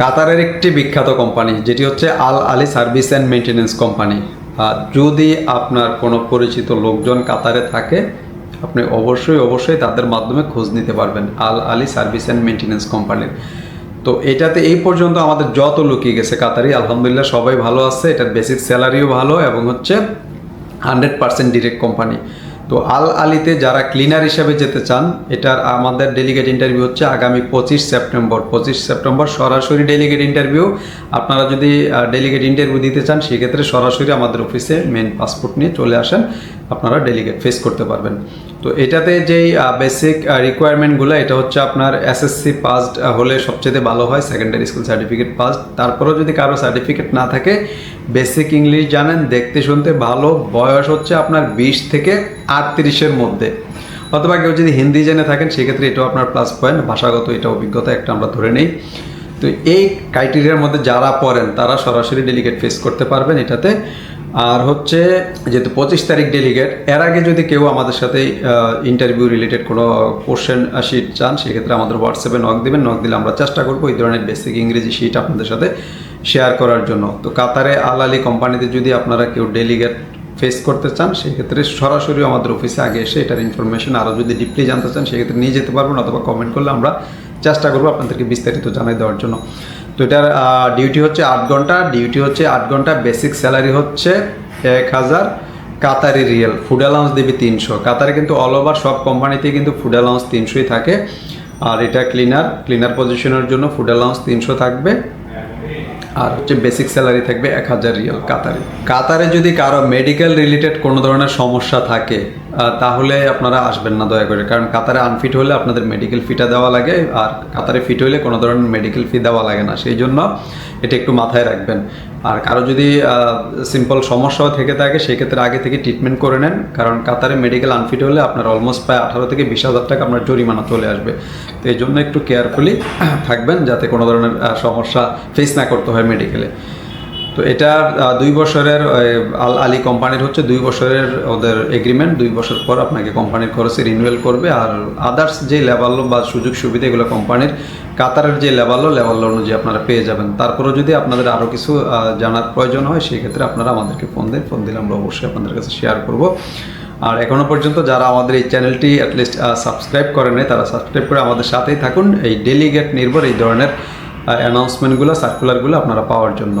কাতারের একটি বিখ্যাত কোম্পানি, যেটি হচ্ছে Al Ali service and maintenance company. যদি আপনার কোনো পরিচিত লোকজন কাতারে থাকে, আপনি অবশ্যই অবশ্যই তাদের মাধ্যমে খোঁজ নিতে পারবেন Al Ali service and maintenance কোম্পানির। তো এটাতে এই পর্যন্ত আমাদের যত লুকিয়ে গেছে কাতারি, আলহামদুলিল্লাহ সবাই ভালো আছে। এটার বেসিক স্যালারিও ভালো এবং হচ্ছে হান্ড্রেড পার্সেন্ট ডিরেক্ট কোম্পানি। তো আল আলিতে যারা ক্লিনার হিসেবে যেতে চান, এটার আমাদের ডেলিগেট ইন্টারভিউ হচ্ছে আগামী পঁচিশ সেপ্টেম্বর। পঁচিশ সেপ্টেম্বর সরাসরি ডেলিগেট ইন্টারভিউ আপনারা যদি ডেলিগেট ইন্টারভিউ দিতে চান, সেক্ষেত্রে সরাসরি আমাদের অফিসে মেন পাসপোর্ট নিয়ে চলে আসেন। আপনারা ডেলিগেট ফেস করতে পারবেন। তো এটাতে যেই বেসিক রিকোয়ারমেন্টগুলো এটা হচ্ছে আপনার এসএসসি পাসড হলে সবচেয়ে ভালো হয় সেকেন্ডারি স্কুল সার্টিফিকেট পাস তারপরেও যদি কারও সার্টিফিকেট না থাকে বেসিক ইংলিশ জানেন, দেখতে শুনতে ভালো, বয়স হচ্ছে আপনার বিশ থেকে আটত্রিশের মধ্যে। অথবা কেউ যদি হিন্দি জেনে থাকেন, সেক্ষেত্রে এটাও আপনার প্লাস পয়েন্ট ভাষাগত এটা অভিজ্ঞতা একটা আমরা ধরে নেই। তো এই ক্রাইটেরিয়ার মধ্যে যারা পড়েন, তারা সরাসরি ডেলিগেট ফেস করতে পারবেন এটাতে। আর হচ্ছে যেহেতু পঁচিশ তারিখ ডেলিগেট এর আগে যদি কেউ আমাদের সাথে ইন্টারভিউ রিলেটেড কোনো কোশ্চেন শিট চান, সেক্ষেত্রে আমাদের হোয়াটসঅ্যাপে নক দেবেন। নক দিলে আমরা চেষ্টা করব এই ধরনের বেসিক ইংরেজি শিট আপনাদের সাথে শেয়ার করার জন্য। তো কাতারে আল আলী কোম্পানিতে যদি আপনারা কেউ ডেলিগেট ফেস করতে চান, সেক্ষেত্রে সরাসরি আমাদের অফিসে আগে এসে এটার ইনফরমেশন আরও যদি ডিপলি জানতে চান, সেক্ষেত্রে নিয়ে যেতে পারবেন অথবা কমেন্ট করলে আমরা চেষ্টা করব আপনাদেরকে বিস্তারিত জানাই দেওয়ার জন্য। তো এটার ডিউটি হচ্ছে আট ঘণ্টা ডিউটি হচ্ছে আট ঘণ্টা বেসিক স্যালারি হচ্ছে এক হাজার কাতারি রিয়েল ফুড অ্যালাউন্স দেবে তিনশো। কাতারে কিন্তু অল ওভার সব কোম্পানিতে কিন্তু ফুড অ্যালাউন্স তিনশোই থাকে। আর এটা ক্লিনার ক্লিনার পজিশনের জন্য ফুড অ্যালাউন্স তিনশো থাকবে। আর হচ্ছে বেসিক স্যালারি থাকবে এক হাজার রিয়াল কাতারে। কাতারে যদি কারও মেডিকেল রিলেটেড কোনো ধরনের সমস্যা থাকে তাহলে আপনারা আসবেন না দয়া করে, কারণ কাতারে আনফিট হলে আপনাদের মেডিকেল ফিটা দেওয়া লাগে, আর কাতারে ফিট হলে কোনো ধরনের মেডিকেল ফি দেওয়া লাগে না। সেই জন্য এটা একটু মাথায় রাখবেন। আর কারও যদি সিম্পল সমস্যাও থেকে থাকে সেক্ষেত্রে আগে থেকে ট্রিটমেন্ট করে নেন, কারণ কাতারে মেডিকেল আনফিট হলে আপনার অলমোস্ট প্রায় আঠারো থেকে বিশ হাজার টাকা আপনার জরিমানা চলে আসবে। তো এই জন্য একটু কেয়ারফুলি থাকবেন, যাতে কোনো ধরনের সমস্যা ফেস না করতে হয় মেডিকেলে তো আহ, দুই বছরের আল আলী কোম্পানির হচ্ছে দুই বছরের ওদের এগ্রিমেন্ট দুই বছর পর আপনাকে কোম্পানির খরচে রিনিউয়াল করবে। আর আদার্স যে লেভেল বা সুযোগ সুবিধা এগুলো কোম্পানির কাতারের যে লেভেল লেভেল অনুযায়ী আপনারা পেয়ে যাবেন। তারপরেও যদি আপনাদের আরও কিছু জানার প্রয়োজন হয় সেক্ষেত্রে আপনারা আমাদেরকে ফোন দেন। ফোন দিলে আমরা অবশ্যই আপনাদের কাছে শেয়ার করব। আর এখনও পর্যন্ত যারা আমাদের এই চ্যানেলটি অ্যাটলিস্ট সাবস্ক্রাইব করেন তারা সাবস্ক্রাইব করে আমাদের সাথেই থাকুন। এই ডেলিগেট নির্ভর এই ধরনের অ্যানাউন্সমেন্টগুলো সার্কুলারগুলো আপনারা পাওয়ার জন্য।